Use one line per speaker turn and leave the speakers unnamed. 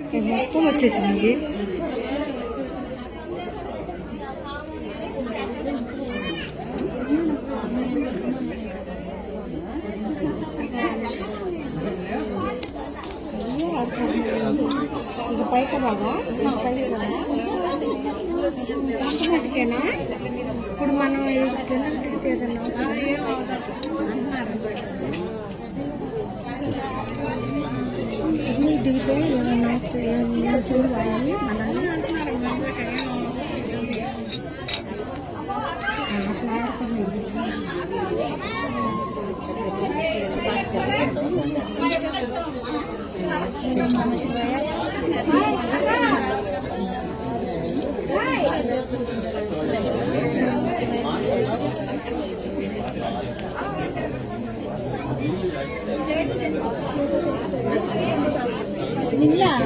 మొత్తం వచ్చేసింది. ఇది పైక బాగా పైకి కదా ఇప్పుడు మనం కిందకి ఏదన్నా ఇవన్నీ దిగితే ఏమన్నా ఏమన్నా చూడాలి మనల్ని అంటున్నారు Bismillah.